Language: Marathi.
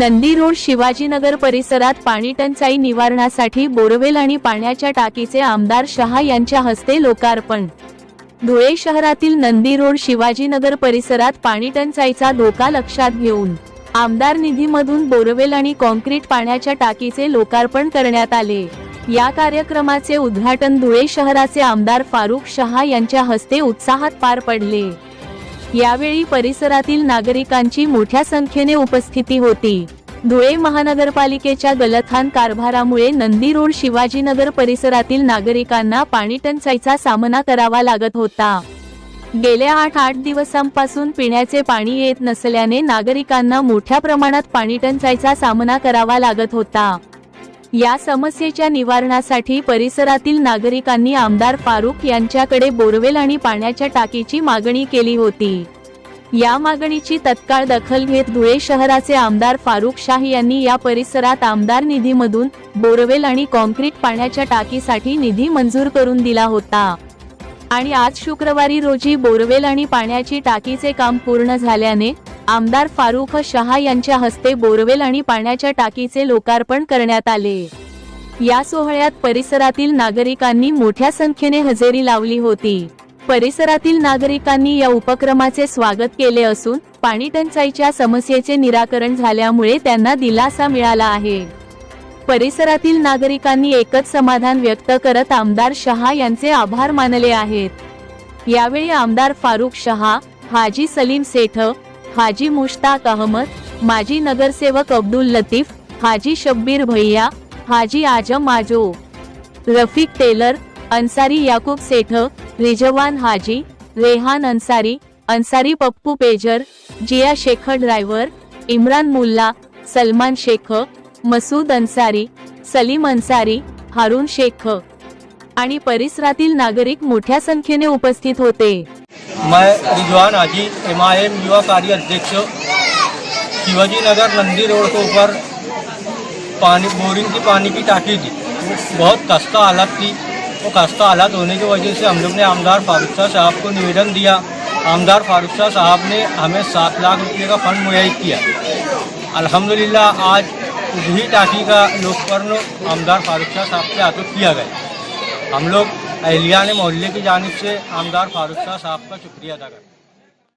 नंदी रोड शिवाजीनगर परिसरात पाणी टंचाई निवारणासाठी बोरवेल आणि पाण्याच्या टाकीचे आमदार शहा यांच्या हस्ते लोकार्पण. धुळे शहरातील नंदी रोड शिवाजीनगर परिसरात पाणी टंचाईचा धोका लक्षात घेऊन आमदार निधीमधून बोरवेल आणि कॉन्क्रीट पाण्याच्या टाकीचे लोकार्पण करण्यात आले. या कार्यक्रमाचे उद्घाटन धुळे शहराचे आमदार फारुख शहा यांच्या हस्ते उत्साहात पार पडले. यावेळी परिसरातील नागरिकांची मोठ्या संख्येने उपस्थिती होती. धुळे महानगरपालिकेच्या गलथान कारभारामुळे नंदी रोड शिवाजीनगर परिसरातील नागरिकांना पाणी टंचाईचा सामना करावा लागत होता. गेल्या आठ आठ दिवसांपासून पिण्याचे पाणी येत नसल्याने नागरिकांना मोठ्या प्रमाणात पाणी टंचाईचा सामना करावा लागत होता. या समस्येच्या निवारणासाठी परिसरातील नागरिकांनी आमदार फारुख यांच्याकडे बोरवेल आणि पाण्याच्या टाकीची मागणी केली होती. या मागणीची तत्काळ दखल घेत धुळे शहराचे आमदार फारुख शाह यांनी या परिसरात आमदार निधीमधून बोरवेल आणि कॉन्क्रीट पाण्याच्या टाकीसाठी निधी मंजूर करून दिला होता. आणि आज शुक्रवारी रोजी बोरवेल आणि पाण्याची टाकीचे काम पूर्ण झाल्याने आमदार फारुख शहा यांच्या हस्ते बोरवेल आणि पाण्याच्या टाकीचे लोकार्पण करण्यात आले. या सोहळ्यात परिसरातील नागरिकांनी मोठ्या संख्येने हजेरी लावली होती. परिसरातील नागरिकांनी या उपक्रमाचे स्वागत केले असून पाणी टंचाईच्या समस्येचे निराकरण झाल्यामुळे त्यांना दिलासा मिळाला आहे. परिसरातील नागरिकांनी एकच समाधान व्यक्त करत आमदार शहा यांचे आभार मानले आहेत. यावेळी आमदार फारुख शहा हाजी सलीम सेठ हाजी मुश्ताक अहमद माजी नगरसेवक अब्दुल लतीफ हाजी शब्बीर भैया हाजी आजम आजो Rafiq tailor Ansari Yakub Seth Rizwan Haji Rehan Ansari Ansari Pappu Pager Jiya Sheikh driver Imran Mulla Salman Sheikh Masood Ansari Salim Ansari Haroon Sheikh आणि परिसरातील नागरिक मोठ्या संख्येने उपस्थित होते. मैं Rizwan Haji M I M युवा कार्य अध्यक्ष शिवाजी नगर नंदी रोड के ऊपर पानी बोरिंग की पानी की टाकी थी। बहुत खस्ता हालत थी। वो खस्ता हालात होने की वजह से हम लोग ने आमदार फारूक शाह साहब को निवेदन दिया। आमदार फारूक शाह साहब ने हमें सात लाख रुपये का फंड मुहैया किया। अल्हम्दुलिल्लाह, आज उसी टाकी का लोकपर्ण आमदार फारूक शाह साहब के हाथों किया गया। हम लोग अहलिया ने मोहल्ले की जानब से आमदार फारूक शाह साहब का शुक्रिया अदा करते